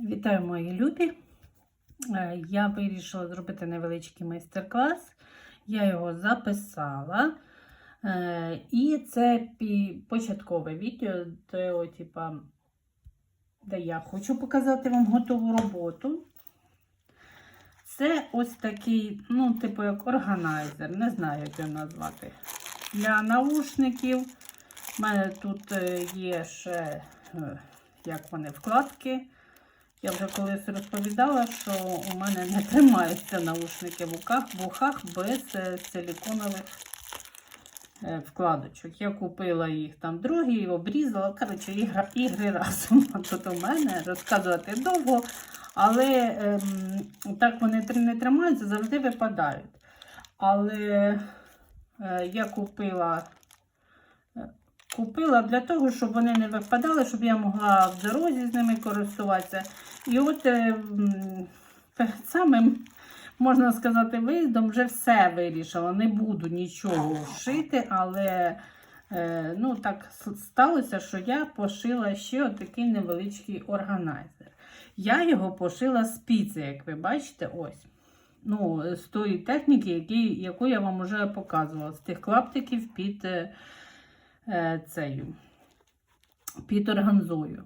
Вітаю, мої любі! Е, Я вирішила зробити невеличкий майстер-клас. Я його записала. Е, І це початкове відео, де, типа, де я хочу показати вам готову роботу. Це ось такий, ну, типу, як органайзер, не знаю, як його назвати. Для наушників. У мене тут е, є ще, як вони, вкладки. Я вже колись розповідала, що у мене не тримаються наушники в ухах, в ухах без е, силіконових е, вкладочок. Я купила їх там другі, обрізала. Коротше, ігра, ігри разом тут у мене розказувати довго, але ем, так вони не тримаються, завжди випадають. Але е, я купила. Купила для того, щоб вони не випадали, щоб я могла в дорозі з ними користуватися. І от перед самим, можна сказати, виїздом вже все вирішила. Не буду нічого шити, але е, ну, так сталося, що я пошила ще отакий невеличкий органайзер. Я його пошила з піци, як ви бачите, ось. Ну, з тої техніки, які, яку я вам вже показувала, з тих клаптиків під е, цею, під органзою.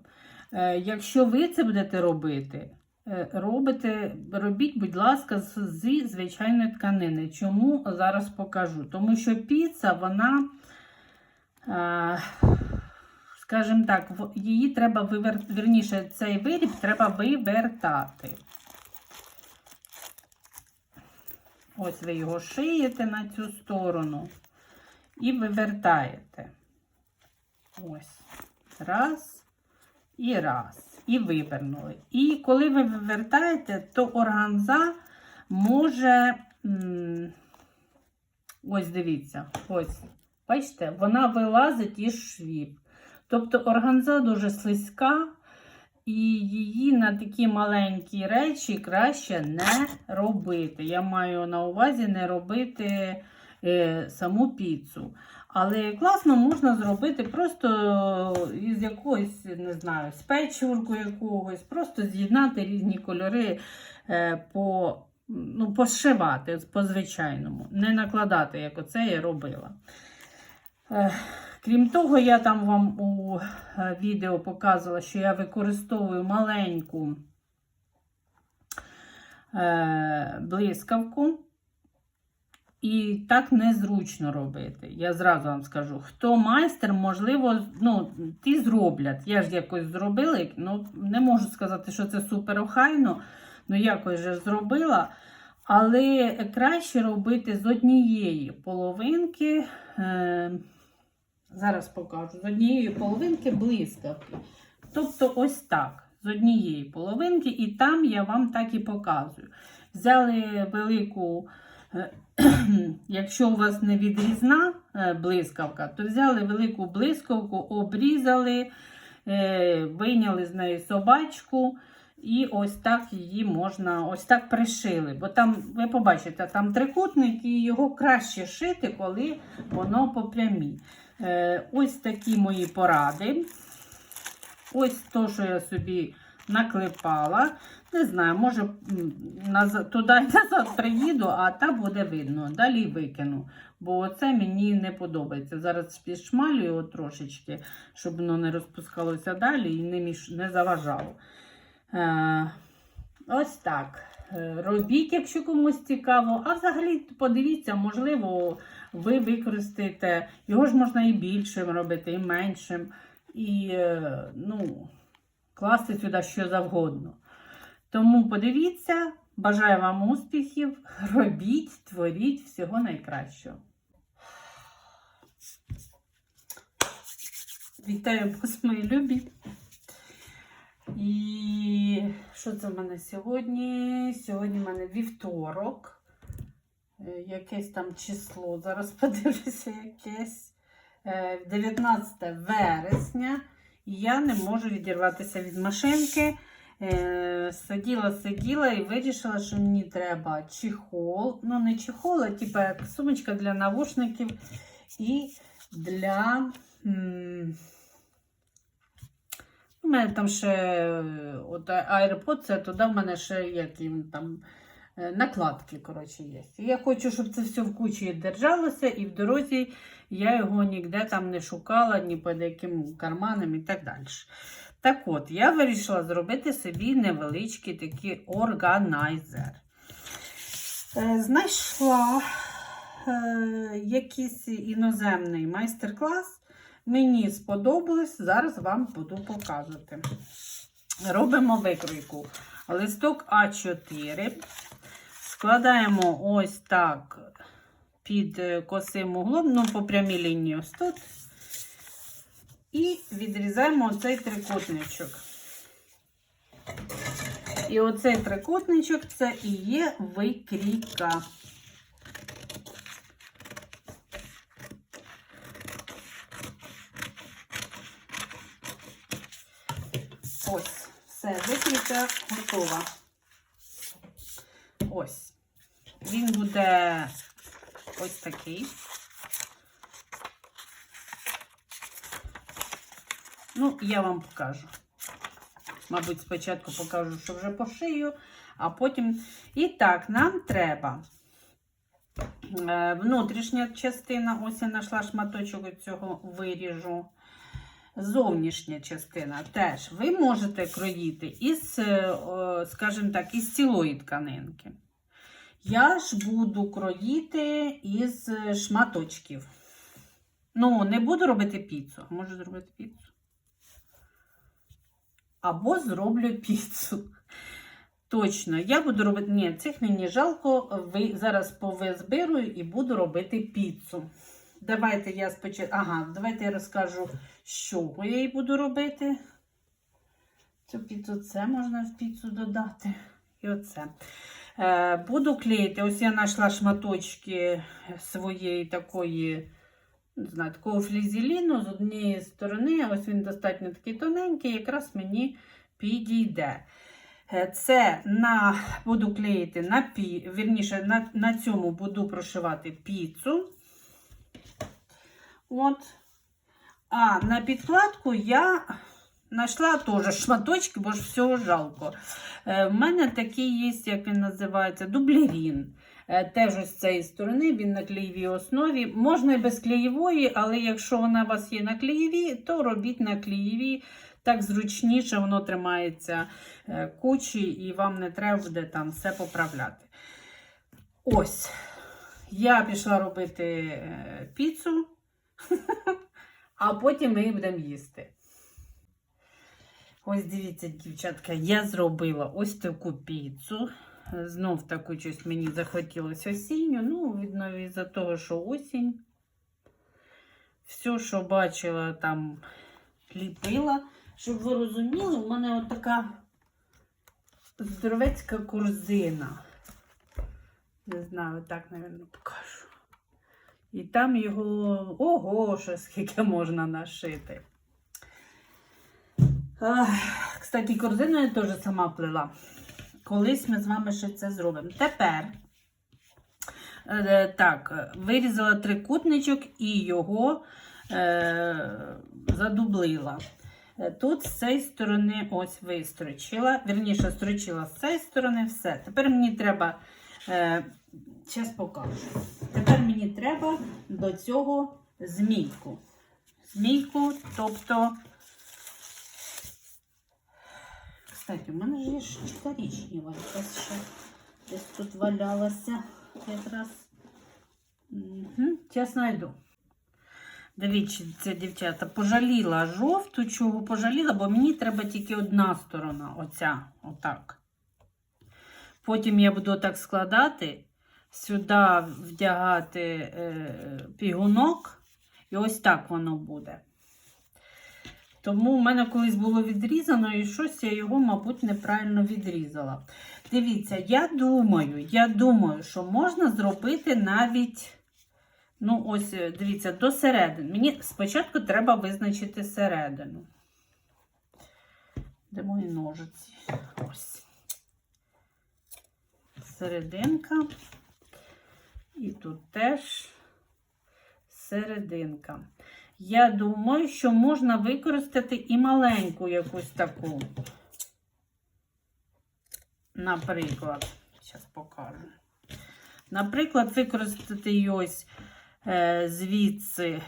Е, Якщо ви це будете робити, е, робите, робіть, будь ласка, зі звичайної тканини. Чому зараз покажу? Тому що піца, вона, е, скажімо так, її треба вивер... вірніше, цей виріб треба вивертати. Ось ви його шиєте на цю сторону і вивертаєте. Ось. Раз і раз. І вивернули. І коли ви вивертаєте, то органза може. Ось дивіться, ось. Бачите, вона вилазить із швів. Тобто органза дуже слизька, і її на такі маленькі речі краще не робити. Я маю на увазі не робити е, саму піцу. Але класно можна зробити просто із якоїсь, не знаю, з печурку якогось, просто з'єднати різні кольори е, по, ну, пошивати по-звичайному, не накладати, як оце я робила. Е, Крім того, я там вам у е, відео показувала, що я використовую маленьку е, блискавку. І так незручно робити. Я зразу вам скажу, хто майстер, можливо, ну, ті зроблять. Я ж якось зробила, ну, не можу сказати, що це супер охайно, ну якось же зробила. Але краще робити з однієї половинки. Е, зараз покажу, з однієї половинки блискавки. Тобто, ось так. З однієї половинки, і там я вам так і показую. Взяли велику. е, Якщо у вас не відрізна е, блискавка, то взяли велику блискавку, обрізали, е, вийняли з неї собачку, і ось так її можна ось так пришили. Бо там, ви побачите, там трикутник, і його краще шити, коли воно по прямій. Е, Ось такі мої поради. Ось то, що я собі наклепала. Не знаю, може туди назад приїду, а там буде видно. Далі викину. Бо це мені не подобається. Зараз підшмалюю його трошечки, щоб воно не розпускалося далі і не, міш... не заважало. Е, ось так. Е, Робіть, якщо комусь цікаво. А взагалі подивіться, можливо, ви використаєте. Його ж можна і більшим робити, і меншим. І е, ну, класти сюди що завгодно. Тому подивіться, бажаю вам успіхів, робіть, творіть всього найкращого. Вітаю вас, мої любі. І що це в мене сьогодні? Сьогодні в мене вівторок. Е, Якесь там число. Зараз подивлюся якесь. Е, 19 вересня. Я не можу відірватися від машинки. Е, Сиділа, сиділа і вирішила, що мені треба чехол. Ну, не чехол, а типу як сумочка для навушників і для. У мене там ще е, от AirPods, туди в мене ще які там е, накладки, коротше, є. Я хочу, щоб це все в кучі держалося, і в дорозі я його ніде там не шукала, ні під яким карманом і так далі. Так от, я вирішила зробити собі невеличкий такий органайзер. Е, Знайшла е, якийсь іноземний майстер-клас. Мені сподобалось, зараз вам буду показувати. Робимо викройку. Листок А4. Складаємо ось так під е, косим углом, ну, по прямій лінії ось тут. І відрізаємо оцей трикутничок. І оцей трикутничок це і є викрійка. Ось, все, викрійка готова. Ось. Він буде ось такий. Ну, я вам покажу. Мабуть, спочатку покажу, що вже пошию, а потім. І так, нам треба е, внутрішня частина, ось я знайшла шматочок цього виріжу. Зовнішня частина теж ви можете кроїти із, е, скажімо так, із цілої тканинки. Я ж буду кроїти із шматочків. Ну, не буду робити піцу. Можу зробити піцу. Або зроблю піцу. Точно, я буду робити. Ні, цих мені жалко. Ви зараз повизбирую і буду робити піцу. Давайте я спочатку. Ага, давайте я розкажу, чого я її буду робити. Цю піцу це можна в піцу додати. І оце. Е, буду клеїти. Ось я знайшла шматочки своєї такої, не знаю, такого флізеліну з однієї сторони. Ось він достатньо такий тоненький, якраз мені підійде. Е, Це на, буду клеїти на пі, вірніше, на, на цьому буду прошивати піцу. От. А на підкладку я знайшла теж шматочки, бо ж всього жалко. Е, В мене такий є, як він називається, дублерін. Е, Теж ось з цієї сторони він на клеєвій основі. Можна і без клеєвої, але якщо вона у вас є на клеєвій, то робіть на клеєвій. Так зручніше, воно тримається е, кучі і вам не треба буде там все поправляти. Ось. Я пішла робити піцу, а потім ми її будемо їсти. Ось дивіться, дівчатка, я зробила ось таку піцу. Знов таку щось мені захотілося осінню. Ну, видно, із-за того, що осінь. Все, що бачила, там ліпила. Щоб ви розуміли, у мене от така здоровецька корзина. Не знаю, так, мабуть, покажу. І там його, ого, що скільки можна нашити. Кстати, корзину я теж сама плела. Колись ми з вами ще це зробимо. Тепер, е, так, вирізала трикутничок і його е, задублила. Е, Тут з цієї сторони ось вистрочила. Вірніше, строчила з цієї сторони все. Тепер мені треба, е, зараз покажу. Тепер мені треба до цього змійку. Змійку, тобто. Кстати, у мене ж є ж коричнева, якась ще десь тут валялася якраз. Угу. Зараз знайду. Дивіться, дівчата, пожаліла жовту, чого пожаліла, бо мені треба тільки одна сторона, оця, отак. Потім я буду так складати, сюди вдягати е, пігунок, і ось так воно буде. Тому в мене колись було відрізано і щось я його, мабуть, неправильно відрізала. Дивіться, я думаю, я думаю, що можна зробити навіть. Ну, ось, е, дивіться, до середини. Мені спочатку треба визначити середину. Де мої ножиці? Ось. Серединка. І тут теж серединка. Я думаю, що можна використати і маленьку якусь таку. Наприклад, зараз покажу. Наприклад, використати ось е, звідси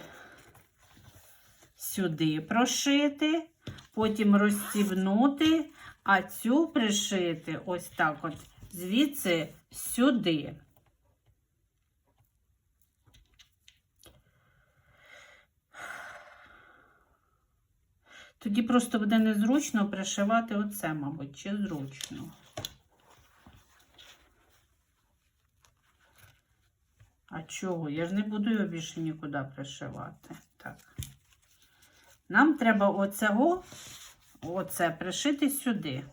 сюди прошити, потім розстібнути, а цю пришити ось так от звідси сюди. Тоді просто буде незручно пришивати оце, мабуть, чи зручно. А чого? Я ж не буду його більше нікуди пришивати. Так. Нам треба оцього, оце пришити сюди.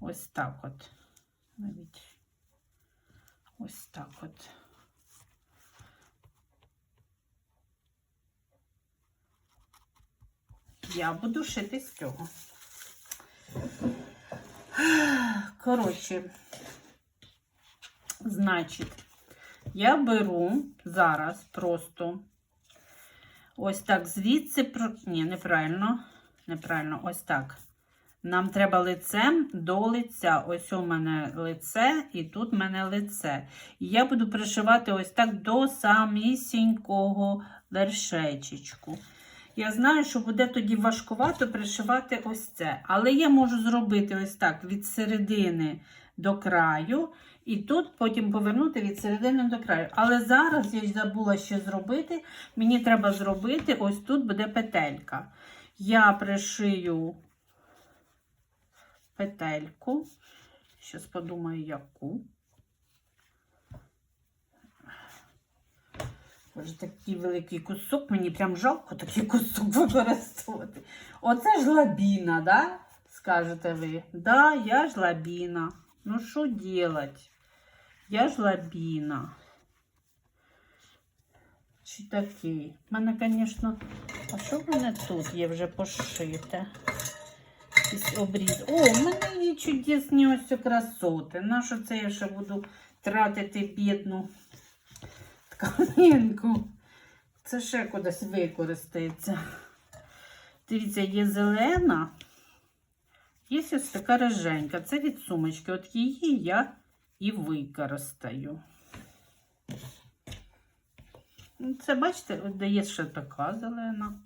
Ось так от. Навіть ось так от. Я буду шити з цього. Коротше, значить, я беру зараз просто ось так звідси, ні, неправильно, неправильно, ось так. Нам треба лицем до лиця. Ось у мене лице, і тут у мене лице. І я буду пришивати ось так до самісінького вершечечку. Я знаю, що буде тоді важкувато пришивати ось це. Але я можу зробити ось так від середини до краю, і тут потім повернути від середини до краю. Але зараз я забула ще зробити. Мені треба зробити, ось тут буде петелька. Я пришию петельку. Зараз подумаю, яку. Боже, такий великий кусок, мені прям жалко такий кусок використовувати. Оце ж лабіна, да? Скажете ви. Да, я ж лабіна. Ну що делать? Я ж лабіна. Чи такий? У мене, звісно, а що в мене тут є вже пошите? Обріз. О, в мене є чудесні ось красоти. На що це я ще буду тратити бідну тканинку? Це ще кудись використається. Дивіться, є зелена. Є ось така реженька. Це від сумочки. От її я і використаю. Ну, Це, бачите, от є ще така зелена.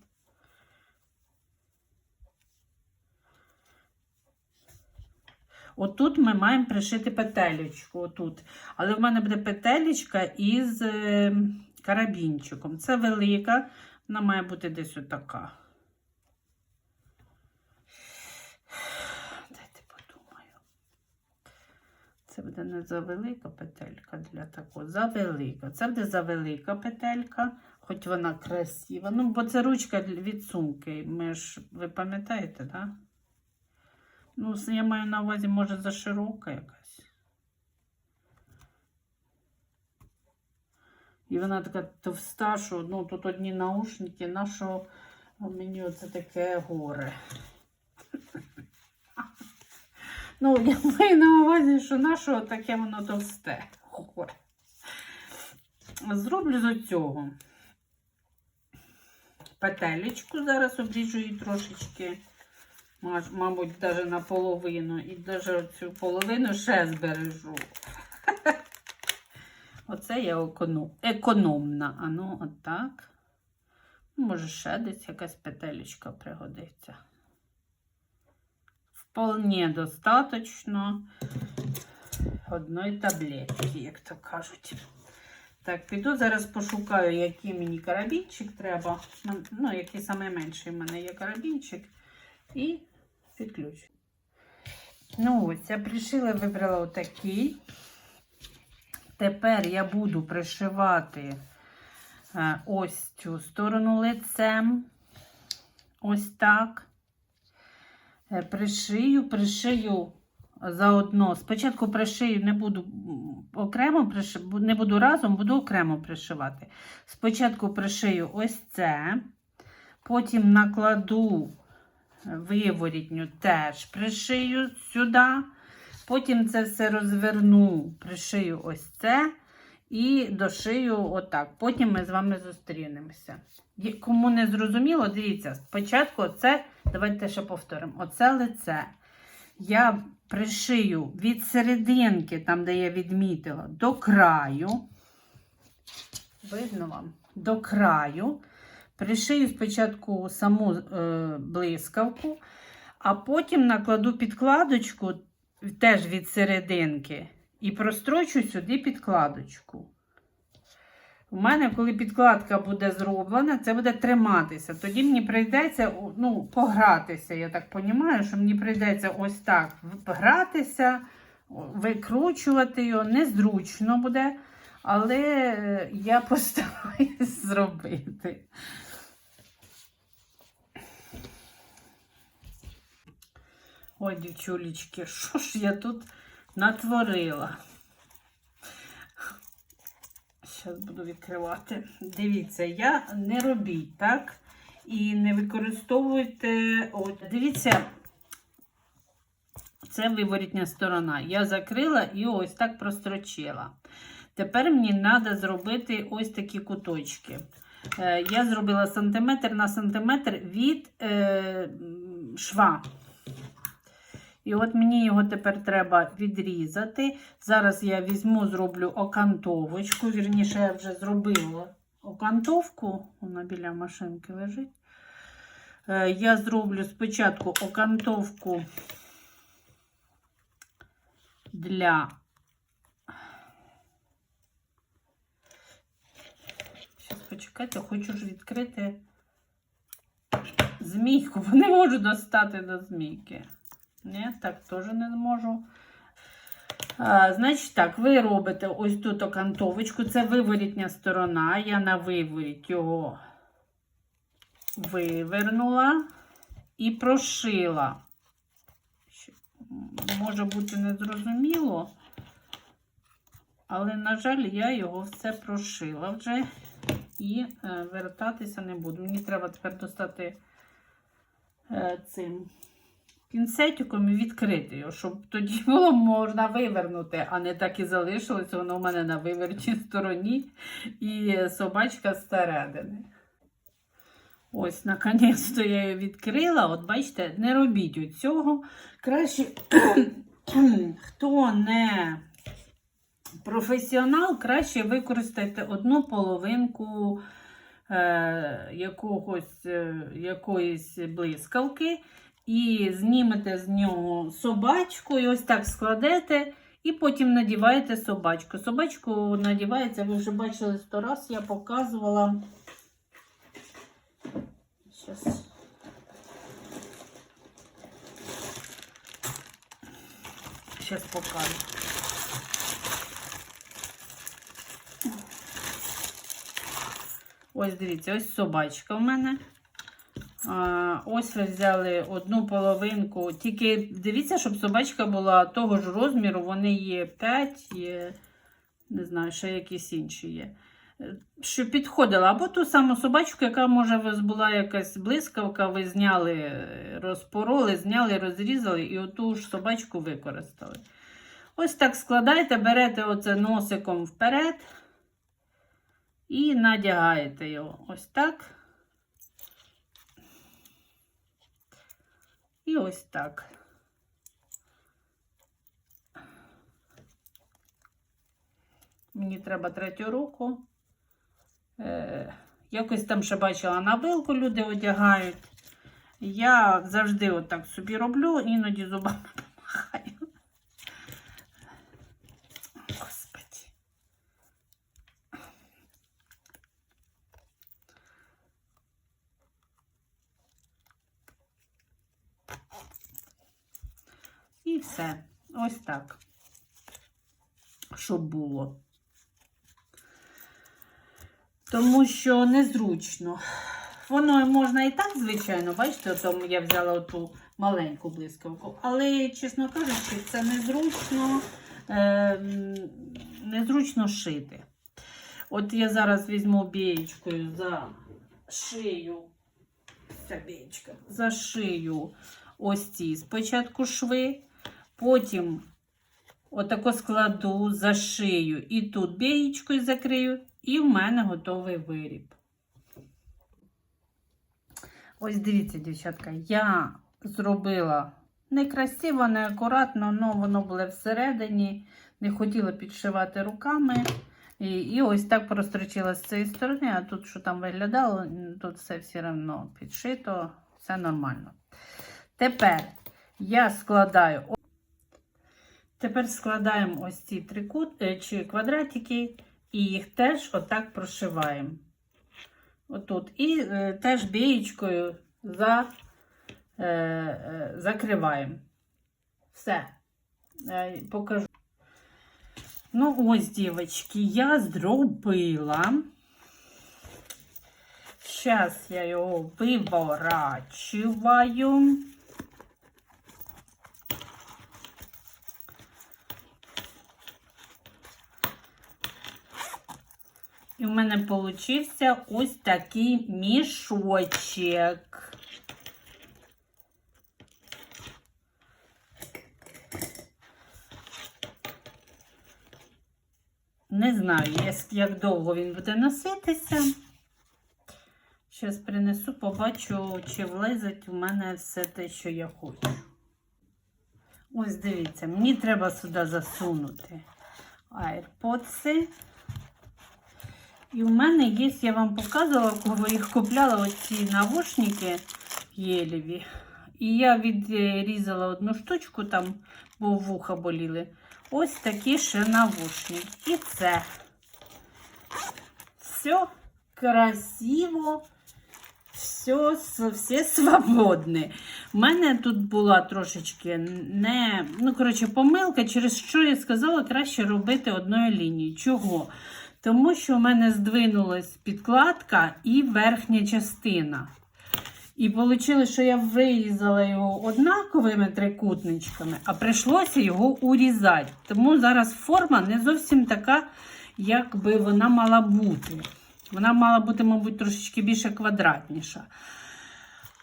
Отут ми маємо пришити петелечку. Отут. Але в мене буде петелечка із е, карабінчиком. Це велика, вона має бути десь отака. Дайте подумаю. Це буде не завелика петелька для такого. Завелика. Це буде завелика петелька, хоч вона красива. Ну, бо це ручка від сумки. Ми ж, ви пам'ятаєте, так? Да? Ну, я маю на увазі, може, заширока якась. І вона така товста, що ну, тут одні наушники, на що мені оце таке горе. Ну, я маю на увазі, що на що таке воно товсте. Горе. Зроблю з цього петелечку, зараз обріжу її трошечки. Мабуть, навіть наполовину. І навіть цю половину ще збережу. Оце я економ... економна. А ну, отак. Може, ще десь якась петелечка пригодиться. Вполне достаточно одної таблетки, як то кажуть. Так, піду зараз пошукаю, який мені карабінчик треба. Ну, який найменший в мене є карабінчик. І підключу. Ну ось, я пришила, вибрала отакий. Тепер я буду пришивати е, ось цю сторону лицем. Ось так. Е, Пришию, пришию заодно. Спочатку пришию, не буду окремо не буду разом, буду окремо пришивати. Спочатку пришию ось це, потім накладу виворітню теж пришию сюди. Потім це все розверну, пришию ось це і дошию отак. Потім ми з вами зустрінемося. Кому не зрозуміло, дивіться, спочатку це, давайте ще повторимо, оце лице. Я пришию від серединки, там, де я відмітила, до краю. Видно вам? До краю. Пришию спочатку саму е, блискавку, а потім накладу підкладочку теж від серединки і прострочу сюди підкладочку. У мене, коли підкладка буде зроблена, це буде триматися. Тоді мені прийдеться ну, погратися. Я так розумію, що мені прийдеться ось так гратися, викручувати його. Незручно буде, але е, я постараюсь зробити. Ой, дівчулечки, що ж я тут натворила? Зараз буду відкривати. Дивіться, я не робіть, так? І не використовуйте. От, дивіться, це виворітня сторона. Я закрила і ось так прострочила. Тепер мені треба зробити ось такі куточки. Е, я зробила сантиметр на сантиметр від е, шва. І от мені його тепер треба відрізати. Зараз я візьму, зроблю окантовочку. Вірніше, я вже зробила окантовку. Вона біля машинки лежить. Е, Я зроблю спочатку окантовку для. Зараз почекайте, хочу ж відкрити змійку, бо не можу достати до змійки. Ні, так теж не можу. А, значить так, ви робите ось тут окантовочку, це виворітня сторона. Я на виворіт його вивернула і прошила. Може бути незрозуміло, але, на жаль, я його все прошила вже і е, вертатися не буду. Мені треба тепер достати е, цим пінцетиком і відкрити його, щоб тоді було можна вивернути, а не так і залишилось. Воно у мене на вивертій стороні і собачка зсередини. Ось, наконець-то я її відкрила. От бачите, не робіть у цього. Краще, хто не професіонал, краще використайте одну половинку е, якогось, е, якоїсь блискавки і знімете з нього собачку, і ось так складете, і потім надіваєте собачку. Собачку надівається, ви вже бачили сто раз, я показувала. Щас. Щас покажу. Ось дивіться, ось собачка в мене. Ось ви взяли одну половинку. Тільки дивіться, щоб собачка була того ж розміру. Вони є 5, є, не знаю, ще якісь інші є. Щоб підходила. Або ту саму собачку, яка, може, у вас була якась блискавка, ви зняли, розпороли, зняли, розрізали і оту ж собачку використали. Ось так складайте, берете оце носиком вперед і надягаєте його. Ось так. І ось так. Мені треба третю руку. Е, якось там ще бачила на вилку люди одягають. Я завжди отак собі роблю, іноді зубами помахаю. Господи. І все. Ось так. Щоб було. Тому що незручно. Воно можна і так, звичайно, бачите, тому я взяла оту маленьку блискавку. Але, чесно кажучи, це незручно, е, незручно шити. От я зараз візьму бієчкою за шию. Ця бієчка, за шию ось ці спочатку шви, потім отако складу за шию і тут бієчкою закрию, і в мене готовий виріб. Ось дивіться, дівчатка, я зробила некрасиво, неакуратно, але воно було всередині. Не хотіла підшивати руками. І, і ось так прострочила з цієї сторони, а тут, що там виглядало, тут все все одно підшито, все нормально. Тепер я складаю. Тепер складаємо ось ці трикут е, чи квадратики, і їх теж отак прошиваємо. Отут. І е, теж бієчкою за, е, е, закриваємо. Все. Е, покажу. Ну, ось, дівчатки, я зробила. Зараз я його виворачую. В мене получився ось такий мішочок. Не знаю, як- як довго він буде носитися. Зараз принесу, побачу, чи влезить у мене все те, що я хочу. Ось дивіться, мені треба сюди засунути AirPods. І в мене є, я вам показувала, коли їх купляла оці навушники єліві. І я відрізала одну штучку, там, бо вуха боліли. Ось такі ще навушники. І це. Все красиво, все, все свободне. У мене тут була трошечки не, ну, коротше, помилка, через що я сказала, краще робити одною лінією. Чого? Тому що в мене здвинулась підкладка і верхня частина. І вийшло, що я вирізала його однаковими трикутничками, а прийшлося його урізати. Тому зараз форма не зовсім така, як би вона мала бути. Вона мала бути, мабуть, трошечки більше квадратніша.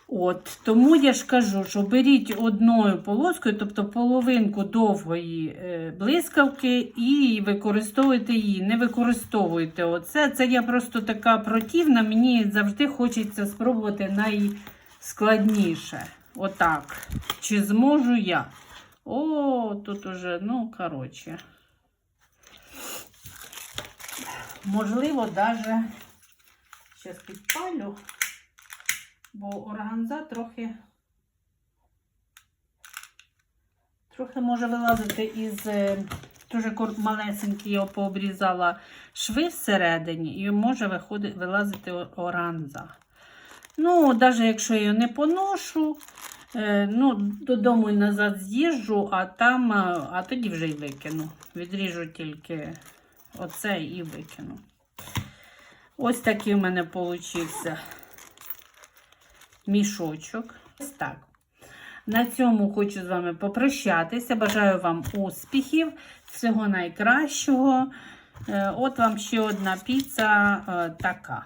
От, Тому я ж кажу, що беріть одною полоскою, тобто половинку довгої е, блискавки, і використовуйте її. Не використовуйте оце. Це я просто така противна. Мені завжди хочеться спробувати найскладніше. Отак. Чи зможу я? О, тут уже, ну, коротше. Можливо, даже зараз підпалю бо органза трохи трохи може вилазити із е, дуже малесенький, я пообрізала шви всередині, і може виходить, вилазити органза. Ну, навіть якщо я не поношу, е, ну, додому і назад з'їжджу, а там, е, а тоді вже й викину. Відріжу тільки оце і викину. Ось такий в мене получився мішочок. Ось так. На цьому хочу з вами попрощатися. Бажаю вам успіхів, всього найкращого. Е, От вам ще одна піца е, така.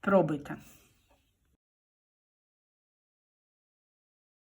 Пробуйте.